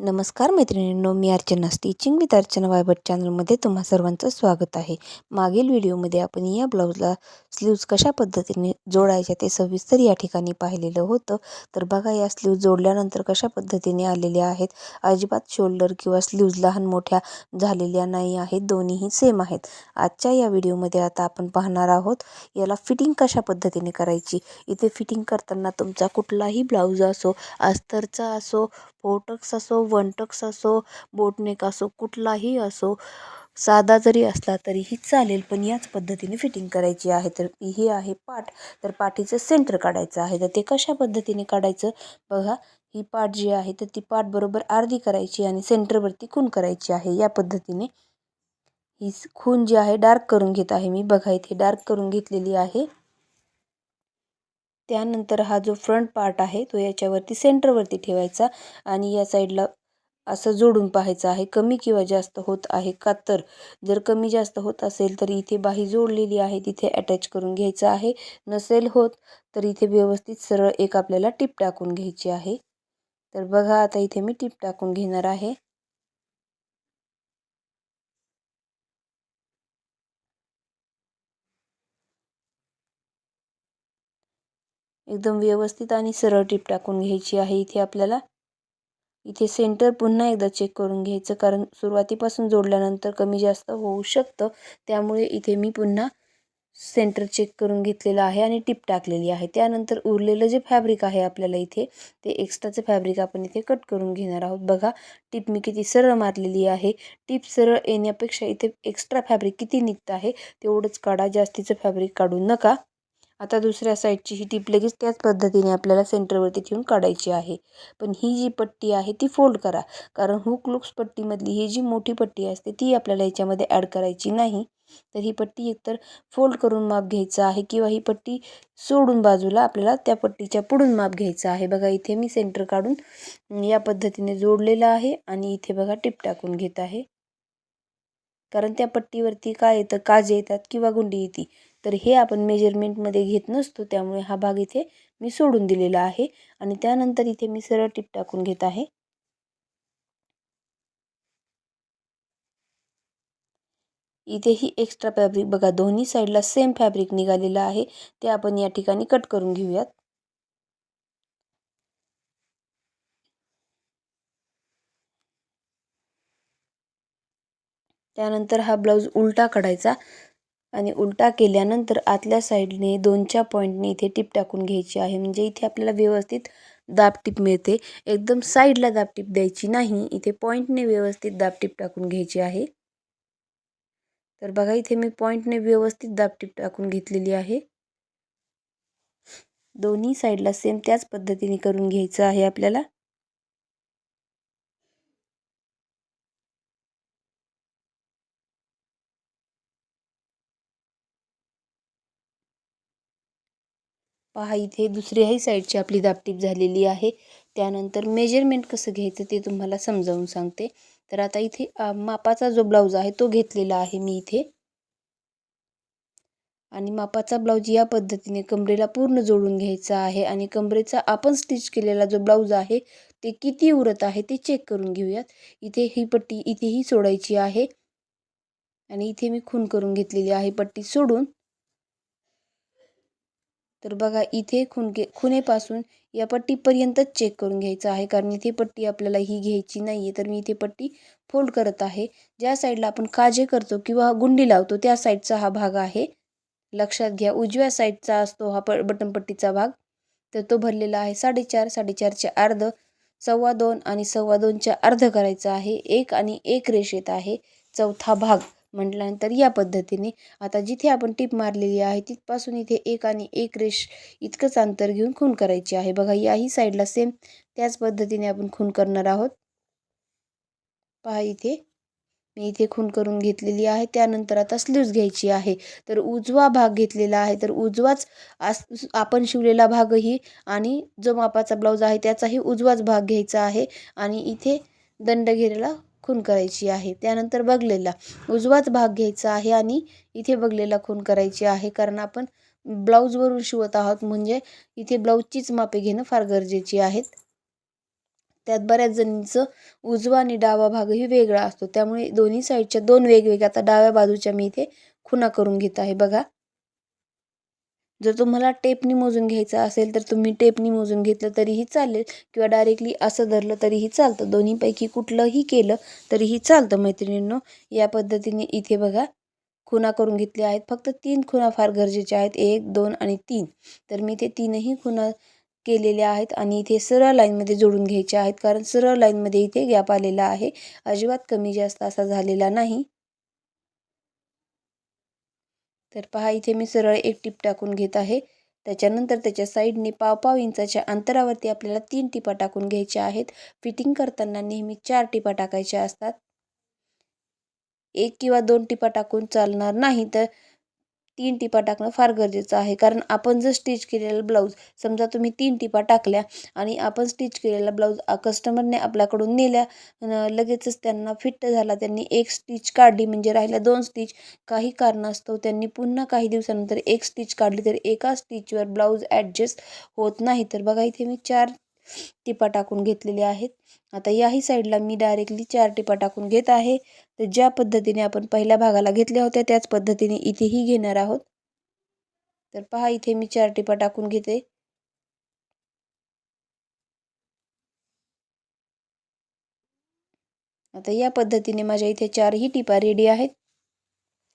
नमस्कार मैत्रिणींनो मी अर्चना स्टिचिंग विथ अर्चना वायबट चॅनलमध्ये तुम्हा सर्वांचं स्वागत आहे. मागील व्हिडिओमध्ये आपण या ब्लाऊजला स्लीव्ज कशा पद्धतीने जोडायच्या ते सविस्तर या ठिकाणी पाहिलेलं होतं. तर बघा या स्लीव्ज जोडल्यानंतर कशा पद्धतीने आलेल्या आहेत? अजिबात शोल्डर किंवा स्लीव्ज लहान मोठ्या झालेल्या नाही आहेत दोन्हीही सेम आहेत. आजच्या या व्हिडिओमध्ये आता आपण पाहणार आहोत याला फिटिंग कशा पद्धतीने करायची? इथे फिटिंग करताना तुमचा कुठलाही ब्लाऊज असो अस्तरचा असो फोटक्स असो वनटक्स असो बोटनेक असो कुठलाही असो साधा जरी असला तरीही चालेल पण याच पद्धतीने फिटिंग करायची आहे. तर ही आहे पाठ. तर पाठीचं सेंटर काढायचं आहे. तर ते कशा पद्धतीने काढायचं? बघा ही पाठ जी आहे तर ती पाठ बरोबर अर्धी करायची आणि सेंटरवरती खून करायची आहे. या पद्धतीने ही खून जी आहे डार्क करून घेत आहे मी. बघा इथे डार्क करून घेतलेली आहे. त्यानंतर हा जो फ्रंट पार्ट आहे तो याच्यावरती सेंटरवरती ठेवायचा आणि या साईडला असं जोडून पाहायचं आहे. कमी किंवा जास्त होत आहे का तर? जर कमी जास्त होत असेल तर इथे बाही जोडलेली आहे. तिथे अटॅच करून घ्यायचं आहे. नसेल होत तर इथे व्यवस्थित सरळ एक आपल्याला टिप टाकून घ्यायची आहे. तर बघा आता इथे मी टिप टाकून घेणार आहे. एकदम व्यवस्थित आणि सरळ टिप टाकून घ्यायची आहे. इथे आपल्याला इथे सेंटर पुन्हा एकदा चेक करून घ्यायचं कारण सुरुवातीपासून जोडल्यानंतर कमी जास्त होऊ शकतं. त्यामुळे इथे मी पुन्हा सेंटर चेक करून घेतलेलं आहे आणि टिप टाकलेली आहे. त्यानंतर उरलेलं जे फॅब्रिक आहे आपल्याला इथे ते एक्स्ट्राचं फॅब्रिक आपण इथे कट करून घेणार आहोत. बघा टिप मी किती सरळ मारलेली आहे. टिप सरळ येण्यापेक्षा इथे एक्स्ट्रा फॅब्रिक किती निघतं आहे तेवढंच काढा. जास्तीचं फॅब्रिक काढू नका. आता दुसऱ्या साईडची ही टीप लगेच त्याच पद्धतीने आपल्याला सेंटरवरती ठेवून काढायची आहे. पण ही जी पट्टी आहे ती फोल्ड करा. कारण हुक लुक्स पट्टीमधली ही जी मोठी पट्टी असते ती आपल्याला याच्यामध्ये ॲड करायची नाही. तर ही पट्टी एकतर फोल्ड करून माप घ्यायचं आहे किंवा ही पट्टी सोडून बाजूला आपल्याला त्या पट्टीच्या पुढून माप घ्यायचं आहे. बघा इथे मी सेंटर काढून या पद्धतीने जोडलेलं आहे आणि इथे बघा टिप टाकून घेत आहे. कारण त्या पट्टीवरती काय येतं? काज येतात किंवा गुंडी येते. तर हे आपण मेजरमेंटमध्ये घेत नसतो. त्यामुळे हा भाग इथे मी सोडून दिलेला आहे. आणि त्यानंतर इथे मी सरळ टिप टाकून घेत आहे. इथे ही एक्स्ट्रा फॅब्रिक बघा दोन्ही साईडला सेम फॅब्रिक निघालेलं आहे. ते आपण या ठिकाणी कट करून घेऊयात. त्यानंतर हा ब्लाऊज उलटा काढायचा. आणि उलटा केल्यानंतर आतल्या साईडने दोनच्या पॉईंटने इथे टिप टाकून घ्यायची आहे. म्हणजे इथे आपल्याला व्यवस्थित दाबटिप मिळते. एकदम साईडला दाबटिप द्यायची नाही. इथे पॉईंटने व्यवस्थित दाबटिप टाकून घ्यायची आहे. तर बघा इथे मी पॉईंटने व्यवस्थित दाबटिप टाकून घेतलेली आहे. दोन्ही साईडला सेम त्याच पद्धतीने करून घ्यायचं आहे आपल्याला. पहा इथे दुसऱ्याही साईडची आपली दापटीप झालेली आहे. त्यानंतर मेजरमेंट कसं घ्यायचं ते तुम्हाला समजावून सांगते. तर आता इथे मापाचा जो ब्लाऊज आहे तो घेतलेला आहे मी इथे. आणि मापाचा ब्लाऊज या पद्धतीने कमरेला पूर्ण जोडून घ्यायचा आहे. आणि कमरेचा आपण स्टिच केलेला जो ब्लाऊज आहे ते किती उरत आहे ते चेक करून घेऊयात. इथे ही पट्टी इथेही सोडायची आहे. आणि इथे मी खून करून घेतलेली आहे पट्टी सोडून. तर बघा इथे खुणके खुनेपासून या पट्टीपर्यंतच चेक करून घ्यायचं आहे. कारण इथे पट्टी आपल्याला ही घ्यायची नाही आहे तर मी इथे पट्टी फोल्ड करत आहे. ज्या साईडला आपण काजे करतो किंवा गुंडी लावतो त्या साईडचा हा भाग आहे. लक्षात घ्या उजव्या साईडचा असतो हा प बटनपट्टीचा भाग. तर तो भरलेला आहे साडेचार साडेचारचे अर्ध सव्वा दोन आणि सव्वा दोनच्या अर्ध करायचं आहे. एक आणि एक रेषेत आहे चौथा भाग. म्हटल्यानंतर या पद्धतीने आता जिथे आपण टीप मारलेली आहे तिथपासून इथे एक आणि एक रेष इतकंच अंतर घेऊन खून करायची आहे. बघा याही साईडला सेम त्याच पद्धतीने आपण खून करणार आहोत. पहा इथे. मी इथे खून करून घेतलेली आहे. त्यानंतर आता स्लीव्ज घ्यायची आहे. तर उजवा भाग घेतलेला आहे. तर उजवाच आस आपण शिवलेला भागही आणि जो मापाचा ब्लाऊज आहे त्याचाही उजवाच भाग घ्यायचा आहे. आणि इथे दंड घेरेला खून करायची आहे. त्यानंतर बघलेला उजवाच भाग घ्यायचा आहे आणि इथे बघलेला खून करायची आहे. कारण आपण ब्लाऊजवरून शिवत आहोत म्हणजे इथे ब्लाऊजचीच मापे घेणं फार गरजेची आहेत. त्यात बऱ्याच जणींचं उजवा आणि डावा भागही वेगळा असतो. त्यामुळे दोन्ही साईडच्या दोन वेगवेगळ्या आता डाव्या बाजूच्या मी इथे खुणा करून घेत आहे. बघा. जर तुम्हाला टेपनी मोजून घ्यायचं असेल तर तुम्ही टेपनी मोजून घेतलं तरीही चालेल किंवा डायरेक्टली असं धरलं तरीही चालतं. दोन्हीपैकी कुठलंही केलं तरीही चालतं मैत्रिणींनो. या पद्धतीने इथे बघा खुणा करून घेतल्या आहेत. फक्त तीन खुणा फार गरजेच्या आहेत. एक दोन आणि तीन. तर मी ते तीनही खुणा केलेल्या आहेत आणि इथे सरळ लाईनमध्ये जोडून घ्यायच्या आहेत. कारण सरळ लाईनमध्ये इथे गॅप आलेला आहे. अजिबात कमी जास्त असा झालेला नाही. तर पहा इथे मी सरळ एक टीप टाकून घेत आहे. त्याच्यानंतर त्याच्या साईडने पाव पाव इंचाच्या अंतरावरती आपल्याला तीन टिपा टाकून घ्यायच्या आहेत. फिटिंग करताना नेहमी चार टिपा टाकायच्या असतात. एक किंवा दोन टिपा टाकून चालणार नाही तर तीन टिपा टाकणं फार गरजेचं आहे. कारण आपण जर स्टिच केलेला ब्लाऊज समजा तुम्ही तीन टिपा टाकल्या आणि आपण स्टिच केलेला ब्लाऊज कस्टमरने आपल्याकडून नेल्या लगेचच त्यांना फिट्ट झाला त्यांनी एक स्टिच काढली म्हणजे राहिल्या दोन स्टिच काही कारणास्तव त्यांनी पुन्हा काही दिवसानंतर एक स्टिच काढली तर एका स्टिचवर ब्लाऊज ॲडजस्ट होत नाही. तर बघा इथे मी चार टिपा टाकून घेतलेल्या आहेत. आता याही साईडला मी डायरेक्टली चार टिपा टाकून घेत आहे. तर ज्या पद्धतीने आपण पहिल्या भागाला घेतल्या होत्या त्याच पद्धतीने इथेही घेणार आहोत. तर पहा इथे मी चार टिपा टाकून घेते. आता या पद्धतीने माझ्या इथे चारही टिपा रेडी आहेत.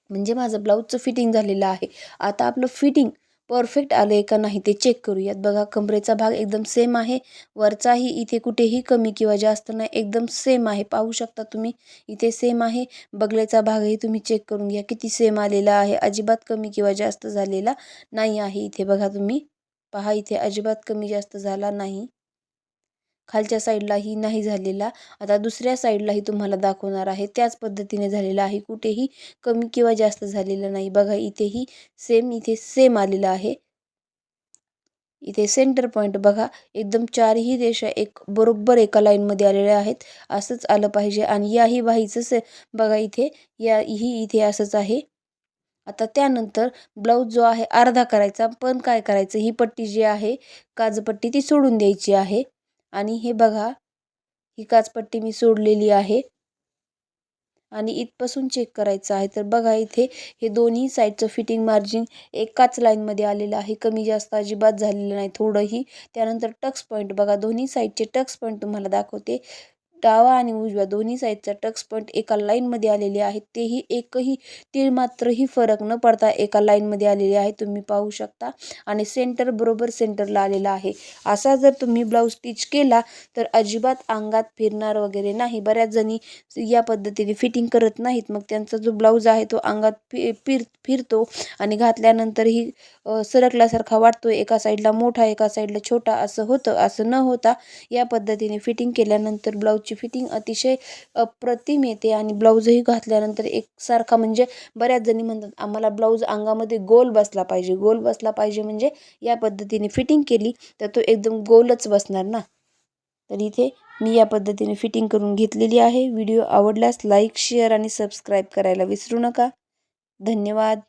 म्हणजे माझं ब्लाऊजचं फिटिंग झालेलं आहे. आता आपलं फिटिंग परफेक्ट आलं आहे का नाही ते चेक करूयात. बघा कमरेचा भाग एकदम सेम आहे. वरचाही इथे कुठेही कमी किंवा जास्त नाही एकदम सेम आहे. पाहू शकता तुम्ही इथे सेम आहे. बगलेचा भागही तुम्ही चेक करून घ्या. किती सेम आलेला आहे. अजिबात कमी किंवा जास्त झालेला नाही आहे इथे. बघा तुम्ही पहा इथे अजिबात कमी जास्त झाला नाही. खालच्या साईडलाही नाही झालेला. आता दुसऱ्या साईडलाही तुम्हाला दाखवणार आहे. त्याच पद्धतीने झालेला आहे. कुठेही कमी किंवा जास्त झालेलं नाही. बघा इथेही सेम इथे सेम आलेलं आहे. इथे सेंटर पॉईंट बघा. एकदम चारही रेषा एक बरोबर एका लाईनमध्ये आलेल्या आहेत. असंच आलं पाहिजे. आणि याही बाहीचं से बघा इथे या ही इथे असंच आहे. आता त्यानंतर ब्लाऊज जो आहे अर्धा करायचा. पण काय करायचं? ही पट्टी जी आहे काजपट्टी ती सोडून द्यायची आहे. आणि हे बघा ही काचपट्टी मी सोडलेली आहे. आणि इथपासून चेक करायचं आहे. तर बघा इथे हे दोन्ही साईडचं फिटिंग मार्जिन एकाच लाईनमध्ये आलेलं आहे. कमी जास्त अजिबात झालेलं नाही. थोडंही. त्यानंतर टक्स पॉईंट बघा. दोन्ही साईडचे टक्स पॉईंट तुम्हाला दाखवते. डावा आणि उजव्या दोन्ही साईडचा टक्स पॉईंट एका लाईनमध्ये आलेले आहेत. तेही एकही तीळ मात्रही फरक न पडता एका लाईनमध्ये आलेले आहे. तुम्ही पाहू शकता. आणि सेंटर बरोबर सेंटरला आलेला आहे. असा जर तुम्ही ब्लाऊज स्टिच केला तर अजिबात अंगात फिरणार वगैरे नाही. बऱ्याच जणी या पद्धतीने फिटिंग करत नाहीत. मग त्यांचा जो ब्लाऊज आहे तो अंगात फि फिर फिरतो आणि घातल्यानंतरही सरकल्यासारखा वाटतो. एका साईडला मोठा एका साईडला छोटा असं होतं. असं न होता या पद्धतीने फिटिंग केल्यानंतर ब्लाऊजची फिटिंग अतिशय अप्रतिम येते आणि ब्लाऊजही घातल्यानंतर एकसारखा म्हणजे बऱ्याच जणी म्हणतात आम्हाला ब्लाऊज अंगामध्ये गोल बसला पाहिजे गोल बसला पाहिजे म्हणजे या पद्धतीने फिटिंग केली तर तो एकदम गोलच बसणार ना? तर इथे मी या पद्धतीने फिटिंग करून घेतलेली आहे. व्हिडिओ आवडल्यास लाईक शेअर आणि सबस्क्राईब करायला विसरू नका. धन्यवाद.